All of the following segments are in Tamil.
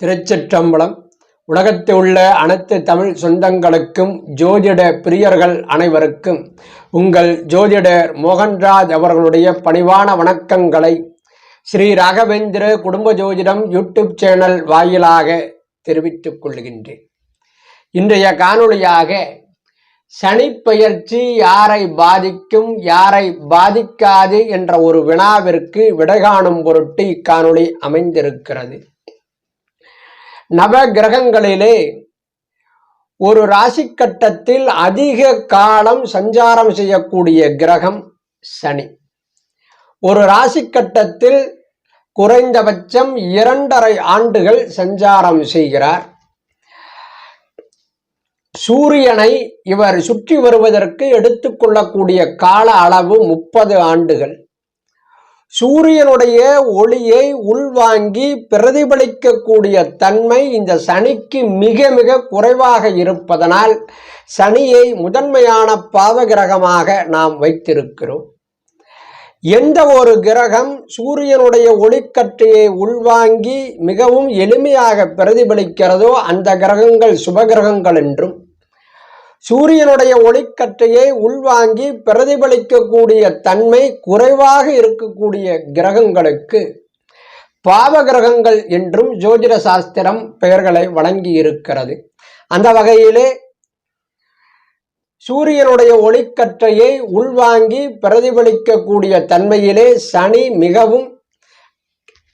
திருச்சிற்றம்பலம். உலகத்தில் உள்ள அனைத்து தமிழ் சொந்தங்களுக்கும் ஜோதிட பிரியர்கள் அனைவருக்கும் உங்கள் ஜோதிடர் மோகன்ராஜ் அவர்களுடைய பணிவான வணக்கங்களை ஸ்ரீ ராகவேந்திர குடும்ப ஜோதிடம் யூடியூப் சேனல் வாயிலாக தெரிவித்துக் கொள்கின்றேன். இன்றைய காணொளியாக சனிப்பெயர்ச்சி யாரை பாதிக்கும் யாரை பாதிக்காது என்ற ஒரு வினாவிற்கு விடை காணும் பொருட்டு இக்காணொளி அமைந்திருக்கிறது. நவ கிரகங்களிலே ஒரு ராசி கட்டத்தில் அதிக காலம் சஞ்சாரம் செய்யக்கூடிய கிரகம் சனி. ஒரு ராசி கட்டத்தில் குறைந்தபட்சம் இரண்டரை ஆண்டுகள் சஞ்சாரம் செய்கிறார். சூரியனை இவர் சுற்றி வருவதற்கு எடுத்துக்கொள்ளக்கூடிய கால அளவு முப்பது ஆண்டுகள். சூரியனுடைய ஒளியை உள்வாங்கி பிரதிபலிக்கக்கூடிய தன்மை இந்த சனிக்கு மிக மிக குறைவாக இருப்பதனால் சனியை முதன்மையான பாவகிரகமாக நாம் வைத்திருக்கிறோம். எந்த ஒரு கிரகம் சூரியனுடைய ஒளிக்கற்றையை உள்வாங்கி மிகவும் எளிமையாக பிரதிபலிக்கிறதோ அந்த கிரகங்கள் சுபகிரகங்கள் என்றும் சூரியனுடைய ஒளிக்கற்றையை உள்வாங்கி பிரதிபலிக்கக்கூடிய தன்மை குறைவாக இருக்கக்கூடிய கிரகங்களுக்கு. பாவ கிரகங்கள் என்றும் ஜோதிட சாஸ்திரம் பெயர்களை வழங்கி இருக்கிறது அந்த வகையிலே சூரியனுடைய ஒளிக்கற்றையை உள்வாங்கி பிரதிபலிக்கக்கூடிய தன்மையிலே சனி மிகவும்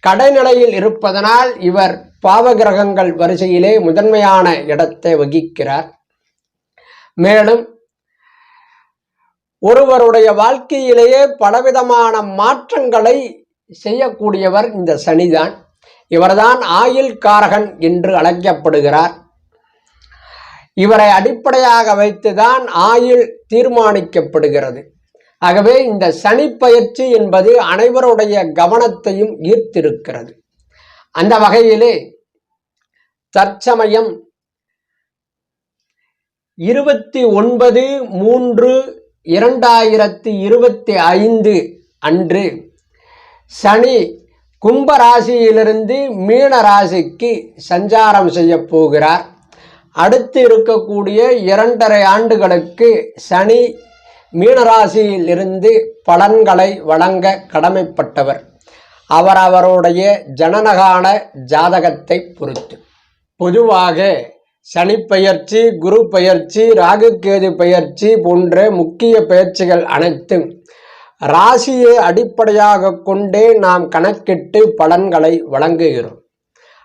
கடைநிலையில் இருப்பதனால் இவர் பாவகிரகங்கள் வரிசையிலே முதன்மையான இடத்தை வகிக்கிறார். மேலும் ஒருவருடைய வாழ்க்கையிலேயே பலவிதமான மாற்றங்களை செய்யக்கூடியவர் இந்த சனிதான். இவர்தான் ஆயுள் காரகன் என்று அழைக்கப்படுகிறார். இவரை அடிப்படையாக வைத்துதான் ஆயுள் தீர்மானிக்கப்படுகிறது. ஆகவே இந்த சனி பயிற்சி என்பது அனைவருடைய கவனத்தையும் ஈர்த்திருக்கிறது. அந்த வகையிலே தற்சமயம் இருபத்தி ஒன்பது மூன்று இரண்டாயிரத்தி இருபத்தி ஐந்து அன்று சனி கும்ப ராசியிலிருந்து மீன ராசிக்கு சஞ்சாரம் செய்ய போகிறார். அடுத்து இருக்கக்கூடிய இரண்டரை ஆண்டுகளுக்கு சனி மீனராசியிலிருந்து பலன்களை வழங்க கடமைப்பட்டவர். அவர் அவருடைய ஜனனகான ஜாதகத்தை பொறுத்து. பொதுவாக சனி பயிற்சி குரு பயிற்சி ராகுகேது பயிற்சி போன்ற முக்கிய பயிற்சிகள் அனைத்தும் ராசியை அடிப்படையாக கொண்டே நாம் கணக்கிட்டு பலன்களை வழங்குகிறோம்.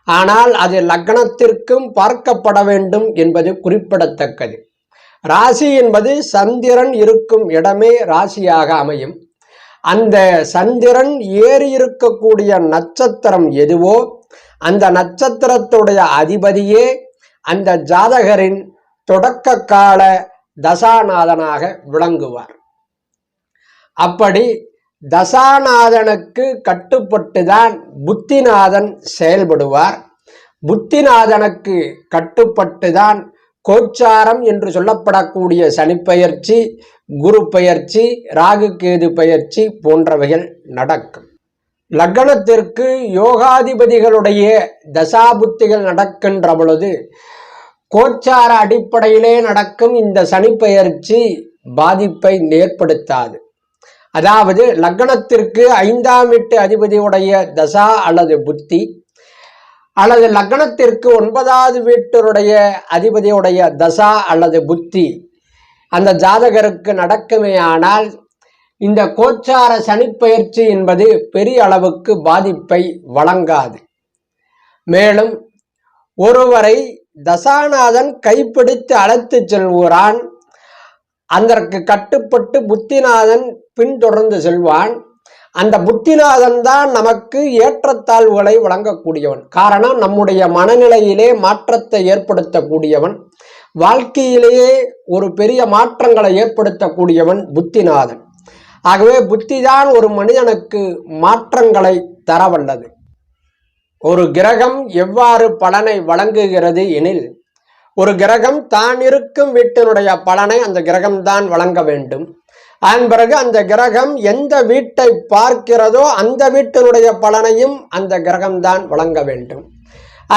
ஆனால் அது லக்னத்திற்கும் பார்க்கப்பட வேண்டும் என்பது குறிப்பிடத்தக்கது. ராசி என்பது சந்திரன் இருக்கும் இடமே ராசியாக அமையும். அந்த சந்திரன் ஏறி இருக்கக்கூடிய நட்சத்திரம் எதுவோ அந்த நட்சத்திரத்துடைய அதிபதியே அந்த ஜாதகரின் தொடக்க கால தசாநாதனாக விளங்குவார். அப்படி தசாநாதனுக்கு கட்டுப்பட்டுதான் புத்திநாதன் செயல்படுவார். புத்திநாதனுக்கு கட்டுப்பட்டுதான் கோச்சாரம் என்று சொல்லப்படக்கூடிய சனிப்பெயர்ச்சி குரு பெயர்ச்சி ராகு கேது பெயர்ச்சி போன்றவைகள் நடக்கும். லக்னத்திற்கு யோகாதிபதிகளுடைய தசாபுத்திகள் நடக்கின்ற பொழுது கோச்சார அடிப்படையிலே நடக்கும் இந்த சனிப்பெயர்ச்சி பாதிப்பை ஏற்படுத்தாது. அதாவது லக்னத்திற்கு ஐந்தாம் வீட்டு அதிபதியுடைய தசா அல்லது புத்தி அல்லது லக்னத்திற்கு ஒன்பதாவது வீட்டருடைய அதிபதியுடைய தசா அல்லது புத்தி அந்த ஜாதகருக்கு நடக்குமே ஆனால் இந்த கோச்சார சனிப்பெயர்ச்சி என்பது பெரிய அளவுக்கு பாதிப்பை வழங்காது. மேலும் ஒருவரை தசாநாதன் கைப்பிடித்து அழைத்து செல்கிறான் அதற்கு கட்டுப்பட்டு புத்திநாதன் பின்தொடர்ந்து செல்வான். அந்த புத்திநாதன் தான் நமக்கு ஏற்றத்தாழ்வுகளை வழங்கக்கூடியவன். காரணம் நம்முடைய மனநிலையிலே மாற்றத்தை ஏற்படுத்தக்கூடியவன். வாழ்க்கையிலேயே ஒரு பெரிய மாற்றங்களை ஏற்படுத்தக்கூடியவன் புத்திநாதன். ஆகவே புத்திதான் ஒரு மனிதனுக்கு மாற்றங்களை தரவல்லது. ஒரு கிரகம் எவ்வாறு பலனை வழங்குகிறது எனில் ஒரு கிரகம் தான் இருக்கும் வீட்டினுடைய பலனை அந்த கிரகம்தான் வழங்க வேண்டும். அதன் பிறகு அந்த கிரகம் எந்த வீட்டை பார்க்கிறதோ அந்த வீட்டினுடைய பலனையும் அந்த கிரகம்தான் வழங்க வேண்டும்.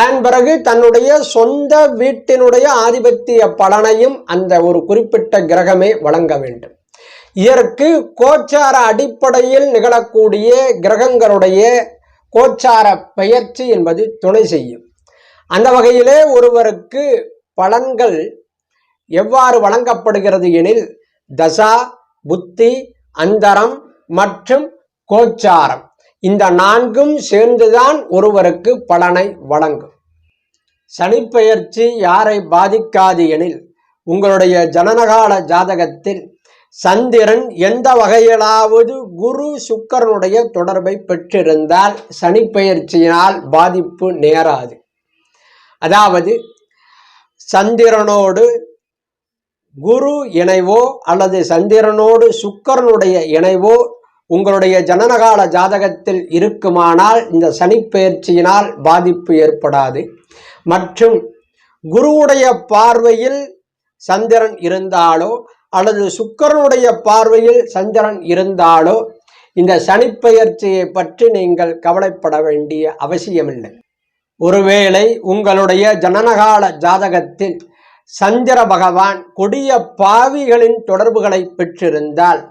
அதன் பிறகு தன்னுடைய சொந்த வீட்டினுடைய ஆதிபத்திய பலனையும் அந்த ஒரு குறிப்பிட்ட கிரகமே வழங்க வேண்டும். இதற்கு கோச்சார அடிப்படையில் நிகழக்கூடிய கிரகங்களுடைய கோச்சார பெயர்ச்சி என்பது துணை செய்யும். அந்த வகையிலே ஒருவருக்கு பலன்கள் எவ்வாறு வழங்கப்படுகிறது எனில் தசா புத்தி அந்தரம் மற்றும் கோச்சாரம். இந்த நான்கும் சேர்ந்துதான் ஒருவருக்கு பலனை வழங்கும். சனிப்பெயர்ச்சி யாரை பாதிக்காது எனில் உங்களுடைய ஜனனகால ஜாதகத்தில் சந்திரன் எந்த வகையிலாவது குரு சுக்கரனுடைய தொடர்பை பெற்றிருந்தால் சனிப்பெயர்ச்சியினால் பாதிப்பு நேராது. அதாவது சந்திரனோடு குரு இணைவோ அல்லது சந்திரனோடு சுக்கரனுடைய இணைவோ உங்களுடைய ஜனனகால ஜாதகத்தில் இருக்குமானால் இந்த சனிப்பெயர்ச்சியினால் பாதிப்பு ஏற்படாது. மற்றும் குருவுடைய பார்வையில் சந்திரன் இருந்தாலோ அல்லது சுக்கரனுடைய பார்வையில் சந்திரன் இருந்தாலோ இந்த சனிப்பெயர்ச்சியை பற்றி நீங்கள் கவலைப்பட வேண்டிய அவசியமில்லை. ஒருவேளை உங்களுடைய ஜனனகால ஜாதகத்தில் சந்திர பகவான் கொடிய பாவிகளின் தொடர்புகளை பெற்றிருந்தால்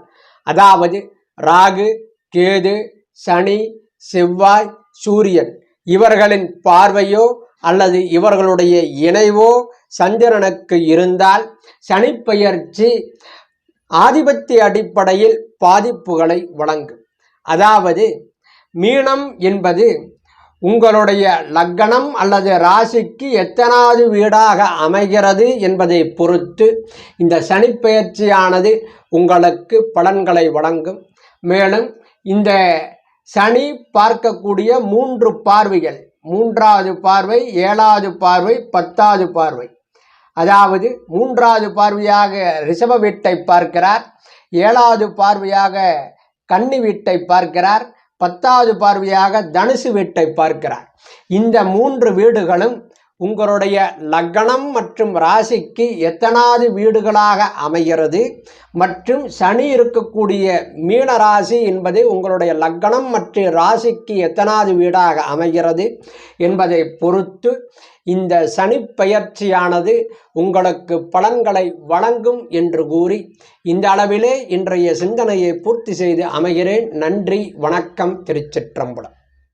அதாவது ராகு கேது சனி செவ்வாய் சூரியன் இவர்களின் பார்வையோ அல்லது இவர்களுடைய இணைவோ சந்திரனுக்கு இருந்தால் சனிப்பெயர்ச்சி ஆதிபத்திய அடிப்படையில் பாதிப்புகளை வழங்கும். அதாவது மீனம் என்பது உங்களுடைய லக்கணம் அல்லது ராசிக்கு எத்தனாவது வீடாக அமைகிறது என்பதை பொறுத்து இந்த சனிப்பெயர்ச்சியானது உங்களுக்கு பலன்களை வழங்கும். மேலும் இந்த சனி பார்க்கக்கூடிய மூன்று பார்வைகள் மூன்றாவது பார்வை ஏழாவது பார்வை பத்தாவது பார்வை. அதாவது மூன்றாவது பார்வையாக ரிஷப வீட்டை பார்க்கிறார் ஏழாவது பார்வையாக கன்னி வீட்டை பார்க்கிறார் பத்தாவது பார்வையாக தனுசு வீட்டை பார்க்கிறார். இந்த மூன்று வீடுகளும் உங்களுடைய லக்னம் மற்றும் ராசிக்கு எத்தனாவது வீடுகளாக அமைகிறது? மற்றும் சனி இருக்கக்கூடிய மீன ராசி என்பது உங்களுடைய லக்னம் மற்றும் ராசிக்கு எத்தனாவது வீடாக அமைகிறது என்பதை பொறுத்து இந்த சனி பயிற்சியானது உங்களுக்கு பலன்களை வழங்கும் என்று கூறி இந்த அளவிலே இன்றைய சிந்தனையை பூர்த்தி செய்து அமைகிறேன். நன்றி வணக்கம் திருச்சிற்றம்பலம்.